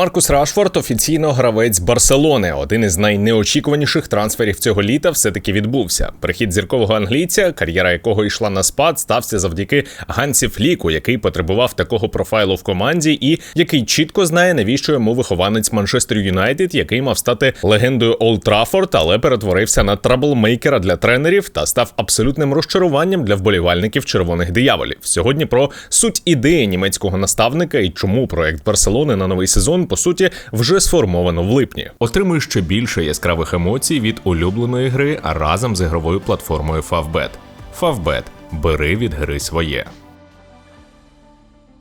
Маркус Рашфорд офіційно гравець Барселони. Один із найнеочікуваніших трансферів цього літа все-таки відбувся. Прихід зіркового англійця, кар'єра якого йшла на спад, стався завдяки Гансі Фліку, який потребував такого профайлу в команді, і який чітко знає, навіщо йому вихованець Манчестер Юнайтед, який мав стати легендою Олд Траффорд, але перетворився на траблмейкера для тренерів та став абсолютним розчаруванням для вболівальників червоних дияволів. Сьогодні про суть ідеї німецького наставника і чому проект Барселони на новий сезон по суті вже сформовано в липні. Отримуй ще більше яскравих емоцій від улюбленої гри разом з ігровою платформою Favbet. Favbet. бери від гри своє.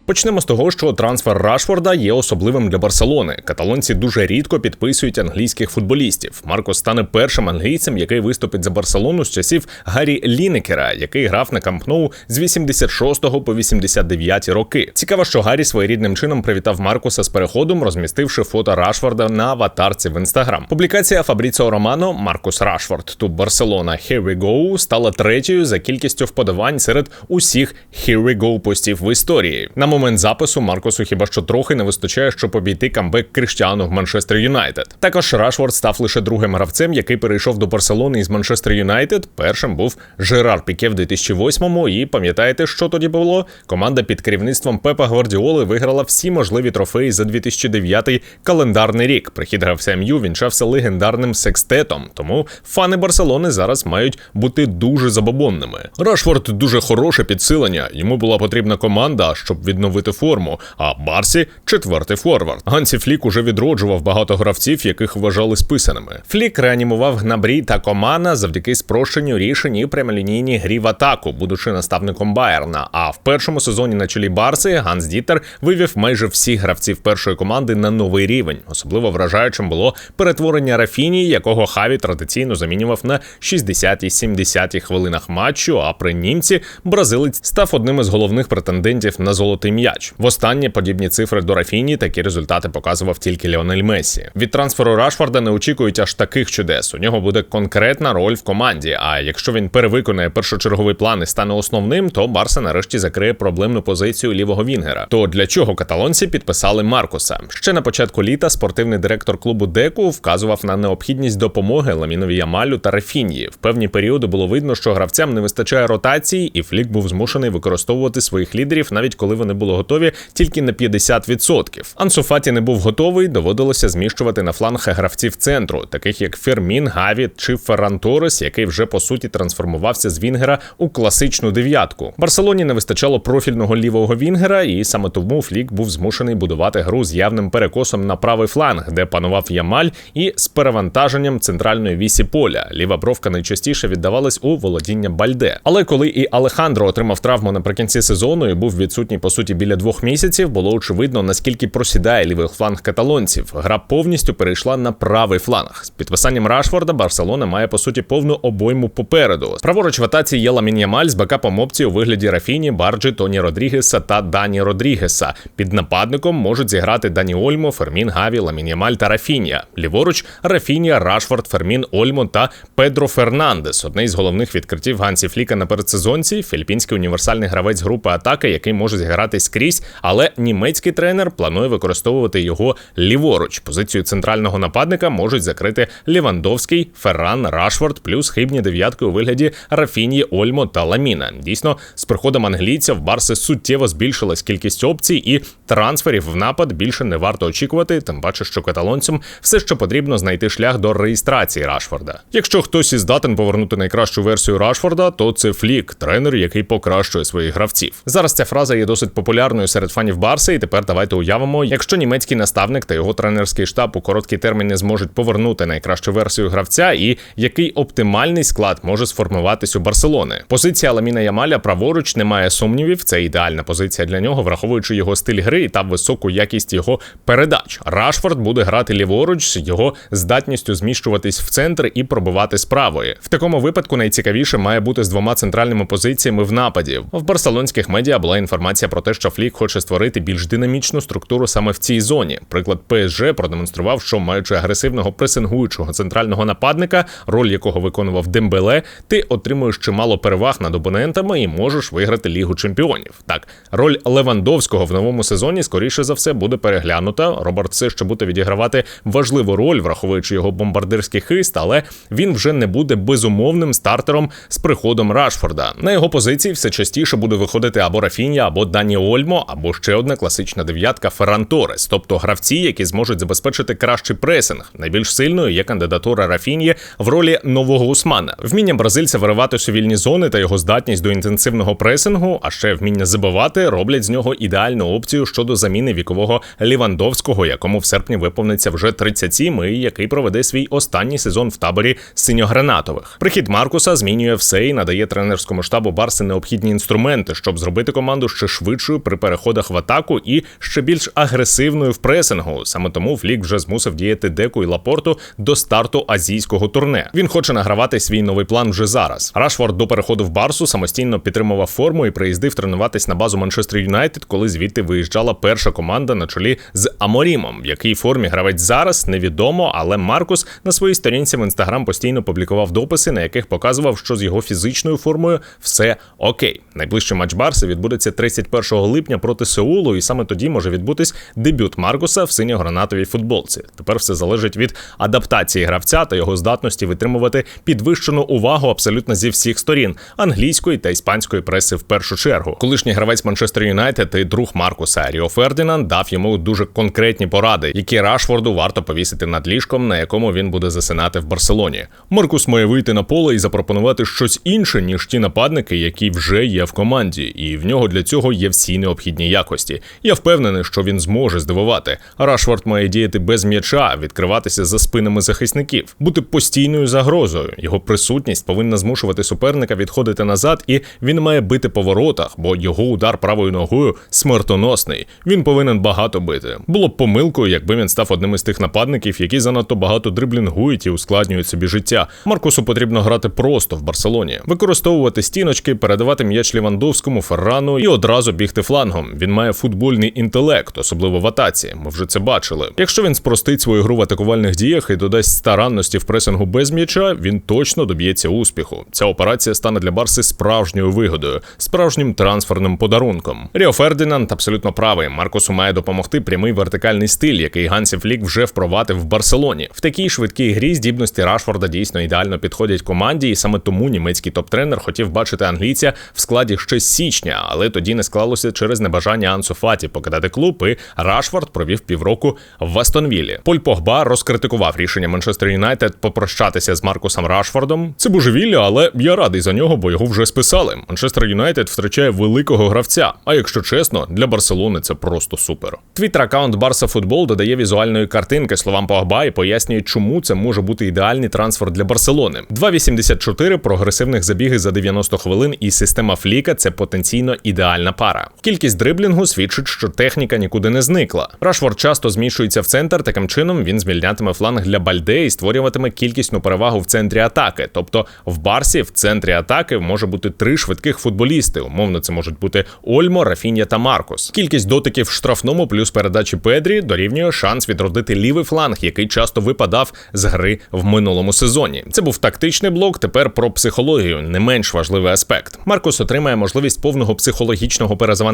Почнемо з того, що трансфер Рашфорда є особливим для Барселони. Каталонці дуже рідко підписують англійських футболістів. Марко стане першим англійцем, який виступить за Барселону з часів Гаррі Лінекера, який грав на Кампноу з 86 по 89 роки. Цікаво, що Гаррі своєрідним чином привітав Маркуса з переходом, розмістивши фото Рашфорда на аватарці в інстаграм. Публікація Фабріціо Романо Маркус Рашфорд ту Барселона Here we go стала третьою за кількістю вподобань серед усіх Here we go постів в історії. На момент запису Маркусу хіба що трохи не вистачає, щоб обійти камбек Кріштіану в Манчестер Юнайтед. Також Рашфорд став лише другим гравцем, який перейшов до Барселони із Манчестер Юнайтед. Першим був Жерар Піке в 2008-му. І пам'ятаєте, що тоді було? Команда під керівництвом Пепа Гвардіоли виграла всі можливі трофеї за 2009 календарний рік. Прихід гравця МЮ вінчався легендарним секстетом. Тому фани Барселони зараз мають бути дуже забобонними. Рашфорд дуже хороше підсилення. Йому була потрібна команда, щоб відновити відновити форму. А Барсі четвертий форвард. Гансі Флік уже відроджував багато гравців, яких вважали списаними. Флік реанімував Гнабрі та Комана завдяки спрощенню рішень і прямолінійній грі в атаку, будучи наставником Байерна. А в першому сезоні на чолі Барси Ганс Дітер вивів майже всіх гравців першої команди на новий рівень. Особливо вражаючим було перетворення Рафіні, якого Хаві традиційно замінював на 60-70 хвилинах матчу. А при німці бразилець став одним із головних претендентів на золотий м'яч. Востаннє подібні цифри до Рафіні такі результати показував тільки Леонель Месі. Від трансферу Рашфорда не очікують аж таких чудес. У нього буде конкретна роль в команді. А якщо він перевиконає першочерговий план і стане основним, то Барса нарешті закриє проблемну позицію лівого Вінгера. То для чого каталонці підписали Маркуса? Ще на початку літа спортивний директор клубу Деку вказував на необхідність допомоги Ламінові Ямалю та Рафінії. В певні періоди було видно, що гравцям не вистачає ротації, і Флік був змушений використовувати своїх лідерів, навіть коли вони були готові тільки на 50%. Ансу Фаті не був готовий, доводилося зміщувати на фланг гравців центру, таких як Фермін, Гаві чи Ферран Торес, який вже по суті трансформувався з Вінгера у класичну дев'ятку. Барселоні не вистачало профільного лівого Вінгера, і саме тому Флік був змушений будувати гру з явним перекосом на правий фланг, де панував Ямаль, і з перевантаженням центральної вісі поля. Ліва бровка найчастіше віддавалась у володіння Бальде. Але коли і Алехандро отримав травму наприкінці сезону і був відсутній по суті біля двох місяців, було очевидно наскільки просідає лівий фланг каталонців. Гра повністю перейшла на правий фланг. З підписанням Рашфорда Барселона має по суті повну обойму попереду. Праворуч в атаці є Ламін Ямаль з бекапом опції у вигляді Рафіні, Барджі, Тоні Родрігеса та Дані Родрігеса. Під нападником можуть зіграти Дані Ольмо, Фермін Гаві, Ламін Ямаль та Рафінія. Ліворуч Рафінія, Рашфорд, Фермін, Ольмо та Педро Фернандес. Одне із головних відкриттів Гансі Фліка на передсезонці. Філіппінський універсальний гравець групи атаки, який може зіграти скрізь, але німецький тренер планує використовувати його ліворуч. Позицію центрального нападника можуть закрити Лівандовський, Ферран, Рашфорд, плюс хибні дев'ятки у вигляді Рафіні, Ольмо та Ламіна. Дійсно, з приходом англійця в Барси суттєво збільшилась кількість опцій, і трансферів в напад більше не варто очікувати. Тим паче, що каталонцям все ще потрібно знайти шлях до реєстрації Рашфорда. Якщо хтось із здатен повернути найкращу версію Рашфорда, то це Флік, тренер, який покращує своїх гравців. Зараз ця фраза є досить популярною серед фанів Барси, і тепер давайте уявимо, якщо німецький наставник та його тренерський штаб у короткий термін не зможуть повернути найкращу версію гравця, і який оптимальний склад може сформуватись у Барселони. Позиція Ламіна Ямаля праворуч немає сумнівів. Це ідеальна позиція для нього, враховуючи його стиль гри та високу якість його передач. Рашфорд буде грати ліворуч з його здатністю зміщуватись в центр і пробивати з правої. В такому випадку найцікавіше має бути з двома центральними позиціями в нападі. В барселонських медіа була інформація про те, що Флік хоче створити більш динамічну структуру саме в цій зоні. Приклад ПСЖ продемонстрував, що маючи агресивного пресингуючого центрального нападника, роль якого виконував Дембеле, ти отримуєш чимало переваг над опонентами і можеш виграти Лігу чемпіонів. Так, роль Левандовського в новому сезоні скоріше за все буде переглянута. Роберт все ще буде відігравати важливу роль, враховуючи його бомбардирський хист, але він вже не буде безумовним стартером з приходом Рашфорда. На його позиції все частіше буде виходити або Рафінія, або Дані Ольмо, або ще одна класична дев'ятка Ферран Торес, тобто гравці, які зможуть забезпечити кращий пресинг. Найбільш сильною є кандидатура Рафінії в ролі нового Усмана. Вміння бразильця вириватися у вільні зони та його здатність до інтенсивного пресингу, а ще вміння забивати, роблять з нього ідеальну опцію щодо заміни вікового Лівандовського, якому в серпні виповниться вже 37 і який проведе свій останній сезон в таборі синьогранатових. Прихід Маркуса змінює все і надає тренерському штабу Барси необхідні інструменти, щоб зробити команду ще швидшою при переходах в атаку і ще більш агресивною в пресингу. Саме тому Флік вже змусив діяти деку і лапорту до старту азійського турне. Він хоче награвати свій новий план вже зараз. Рашфорд до переходу в Барсу самостійно підтримував форму і приїздив тренуватись на базу Манчестер Юнайтед, коли звідти виїжджала перша команда на чолі з Аморімом. В якій формі гравець зараз невідомо, але Маркус на своїй сторінці в інстаграм постійно публікував дописи, на яких показував, що з його фізичною формою все окей. Найближчий матч Барси відбудеться 31 липня проти Сеулу, і саме тоді може відбутись дебют Маркуса в синьо-гранатовій футболці. Тепер все залежить від адаптації гравця та його здатності витримувати підвищену увагу абсолютно зі всіх сторін англійської та іспанської преси в першу чергу. Колишній гравець Манчестер Юнайтед і друг Маркуса Ріо Фердінанд дав йому дуже конкретні поради, які Рашфорду варто повісити над ліжком, на якому він буде засинати в Барселоні. Маркус має вийти на поле і запропонувати щось інше ніж ті нападники, які вже є в команді, і в нього для цього є всі необхідні якості. Я впевнений, що він зможе здивувати. Рашфорд має діяти без м'яча, відкриватися за спинами захисників, бути постійною загрозою. Його присутність повинна змушувати суперника відходити назад, і він має бити по воротах, бо його удар правою ногою смертоносний. Він повинен багато бити. Було б помилкою, якби він став одним із тих нападників, які занадто багато дриблінгують і ускладнюють собі життя. Маркусу потрібно грати просто в Барселоні, використовувати стіночки, передавати м'яч Лівандовському, Феррану і одразу бігти флангом. Він має футбольний інтелект, особливо в атаці. Ми вже це бачили. Якщо він спростить свою гру в атакувальних діях і додасть старанності в пресингу без м'яча, він точно доб'ється успіху. Ця операція стане для Барси справжньою вигодою, справжнім трансферним подарунком. Ріо Фердінанд абсолютно правий. Маркусу має допомогти прямий вертикальний стиль, який Гансі Флік вже впровадив в Барселоні. В такій швидкій грі здібності Рашфорда дійсно ідеально підходять команді, і саме тому німецький топ-тренер хотів бачити англійця в складі ще з січня, але тоді не склалося через небажання Ансу Фаті покидати клуб. І Рашфорд провів півроку в Астонвілі. Поль Погба розкритикував рішення Манчестер Юнайтед попрощатися з Маркусом Рашфордом. Це божевілля, але я радий за нього, бо його вже списали. Манчестер Юнайтед втрачає великого гравця. А якщо чесно, для Барселони це просто супер. Твіттер аккаунт Барса Футбол додає візуальної картинки словам Погба і пояснює, чому це може бути ідеальний трансфер для Барселони. 2,84 прогресивних забіги за 90 хвилин і система Фліка це потенційно ідеальна пара. Кількість дриблінгу свідчить, що техніка нікуди не зникла. Рашфорд часто змішується в центр. Таким чином він звільнятиме фланг для Бальде і створюватиме кількісну перевагу в центрі атаки. Тобто в Барсі в центрі атаки може бути три швидких футболісти. Умовно, це можуть бути Ольмо, Рафінія та Маркус. Кількість дотиків в штрафному плюс передачі Педрі дорівнює шанс відродити лівий фланг, який часто випадав з гри в минулому сезоні. Це був тактичний блок. Тепер про психологію не менш важливий аспект. Маркус отримає можливість повного психологічного перезавантаження.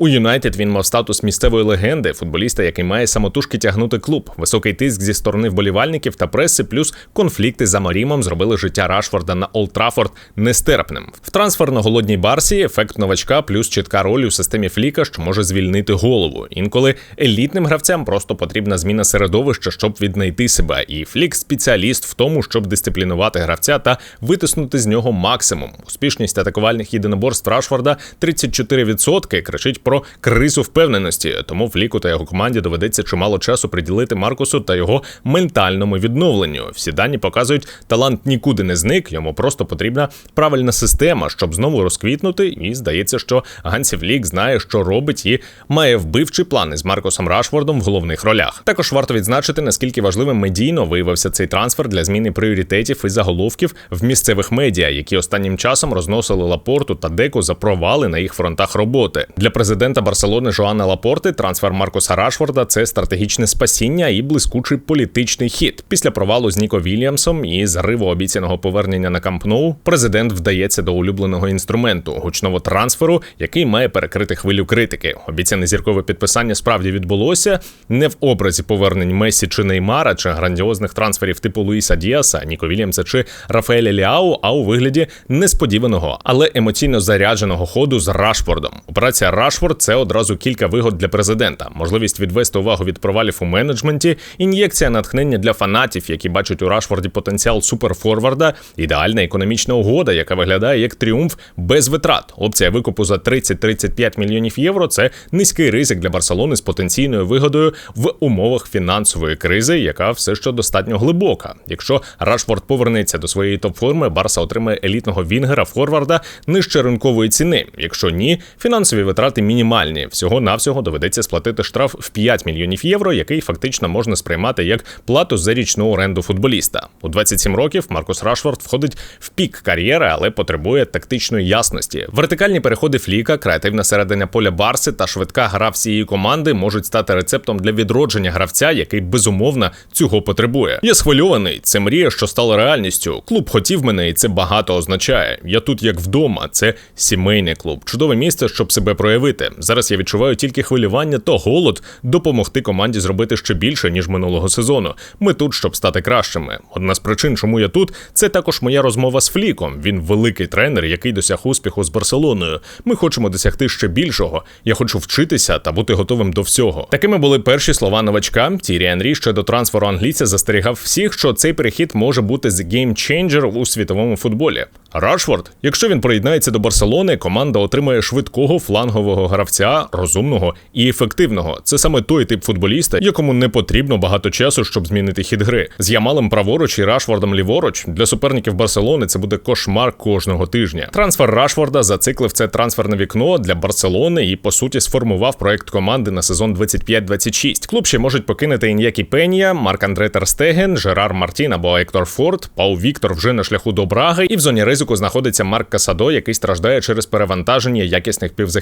У Юнайтед він мав статус місцевої легенди, футболіста, який має самотужки тягнути клуб. Високий тиск зі сторони вболівальників та преси, плюс конфлікти за Марімом зробили життя Рашфорда на Олд Траффорд нестерпним. В трансферно голодній барсі ефект новачка, плюс чітка роль у системі Фліка, що може звільнити голову. Інколи елітним гравцям просто потрібна зміна середовища, щоб віднайти себе. І Флік спеціаліст в тому, щоб дисциплінувати гравця та витиснути з нього максимум. Успішність атакувальних єдиноборств Рашфорда 34% кричить про кризу впевненості. Тому Фліку та його команді доведеться чимало часу приділити Маркусу та його ментальному відновленню. Всі дані показують, талант нікуди не зник, йому просто потрібна правильна система, щоб знову розквітнути. І здається, що Гансі Флік знає, що робить, і має вбивчі плани з Маркусом Рашфордом в головних ролях. Також варто відзначити, наскільки важливим медійно виявився цей трансфер для зміни пріоритетів і заголовків в місцевих медіа, які останнім часом розносили лапорту та деку за провали на їх фронтах роботи. Угоди. Для президента Барселони Жоана Лапорти трансфер Маркуса Рашфорда це стратегічне спасіння і блискучий політичний хід. Після провалу з Ніко Вільямсом і зриву обіцяного повернення на Камп Ноу президент вдається до улюбленого інструменту гучного трансферу, який має перекрити хвилю критики. Обіцяне зіркове підписання справді відбулося не в образі повернень Месі чи Неймара, чи грандіозних трансферів типу Луїса Діаса, Ніко Вільямса чи Рафаеля Ліау, а у вигляді несподіваного, але емоційно зарядженого ходу з Рашфордом. Операція Рашфорд це одразу кілька вигод для президента, можливість відвести увагу від провалів у менеджменті, ін'єкція натхнення для фанатів, які бачать у Рашфорді потенціал суперфорварда, ідеальна економічна угода, яка виглядає як тріумф без витрат. Опція викупу за 30-35 мільйонів євро це низький ризик для Барселони з потенційною вигодою в умовах фінансової кризи, яка все ще достатньо глибока. Якщо Рашфорд повернеться до своєї топ-форми, Барса отримає елітного вінгера форварда нижче ринкової ціни. Якщо ні, фінансові витрати мінімальні. Всього навсього доведеться сплатити штраф в 5 мільйонів євро, який фактично можна сприймати як плату за річну оренду футболіста. У 27 років Маркус Рашфорд входить в пік кар'єри, але потребує тактичної ясності. Вертикальні переходи фліка, креативна середина поля Барси та швидка гра всієї команди можуть стати рецептом для відродження гравця, який безумовно цього потребує. Я схвильований. Це мрія, що стала реальністю. Клуб хотів мене, і це багато означає. Я тут як вдома. Це сімейний клуб, чудове місце, щоб себе проявити. Зараз я відчуваю тільки хвилювання та голод допомогти команді зробити ще більше ніж минулого сезону. Ми тут, щоб стати кращими. Одна з причин, чому я тут, це також моя розмова з Фліком. Він великий тренер, який досяг успіху з Барселоною. Ми хочемо досягти ще більшого. Я хочу вчитися та бути готовим до всього. Такими були перші слова новачка. Тірі Анрі ще до трансферу англійця застерігав всіх, що цей перехід може бути з геймченджер у світовому футболі. Рашфорд, якщо він приєднається до Барселони, команда отримає швидкого флангового гравця, розумного і ефективного. Це саме той тип футболіста, якому не потрібно багато часу, щоб змінити хід гри. З Ямалем праворуч і Рашфордом ліворуч для суперників Барселони це буде кошмар кожного тижня. Трансфер Рашфорда зациклив це трансферне вікно для Барселони і по суті сформував проект команди на сезон 25-26. Клуб ще можуть покинути Ін'які Пенія, Марк Андре Терстеген, Жерар Мартін або Ектор Форд. Пау Віктор вже на шляху до Браги, і в зоні ризику знаходиться Марк Касадо, який страждає через перевантаження якісних півзахисників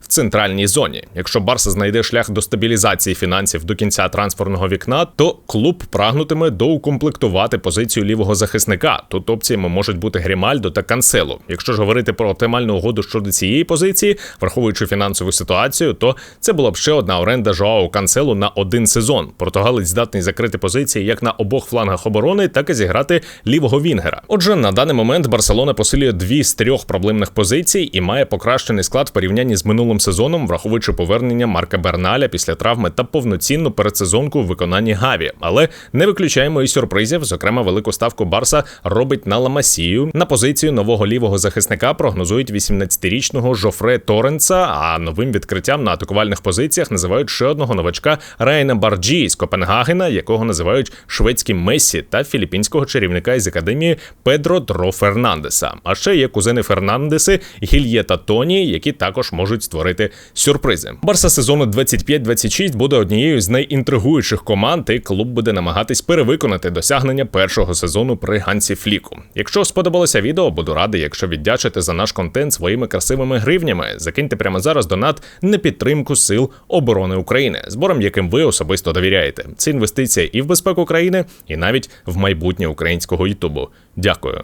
в центральній зоні. Якщо Барса знайде шлях до стабілізації фінансів до кінця трансферного вікна, то клуб прагнутиме доукомплектувати позицію лівого захисника. Тут опціями можуть бути Грімальдо та Кансело. Якщо ж говорити про оптимальну угоду щодо цієї позиції, враховуючи фінансову ситуацію, то це була б ще одна оренда Жоао Канселу на один сезон. Португалець здатний закрити позиції як на обох флангах оборони, так і зіграти лівого Вінгера. Отже, на даний момент Барселона посилює дві з трьох проблемних позицій і має покращений склад в порівнянні з минулим сезоном, враховуючи повернення Марка Берналя після травми та повноцінну передсезонку в виконанні Гаві. Але не виключаємо і сюрпризів. Зокрема, велику ставку Барса робить на Ламасію. На позицію нового лівого захисника прогнозують 18-річного Жофре Торренса, А новим відкриттям на атакувальних позиціях називають ще одного новачка Райна Барджі з Копенгагена, якого називають шведським Мессі, та філіппінського чарівника із академії Педро Дро Фернандеса. А ще є кузени Фернандеси Гільє та Тоні, які також можуть створити сюрпризи. Барса сезону 25-26 буде однією з найінтригуючих команд, і клуб буде намагатись перевиконати досягнення першого сезону при Гансі Фліку. Якщо сподобалося відео, буду радий, якщо віддячите за наш контент своїми красивими гривнями. Закиньте прямо зараз донат на підтримку сил оборони України, збором яким ви особисто довіряєте. Це інвестиція і в безпеку країни, і навіть в майбутнє українського Ютубу. Дякую.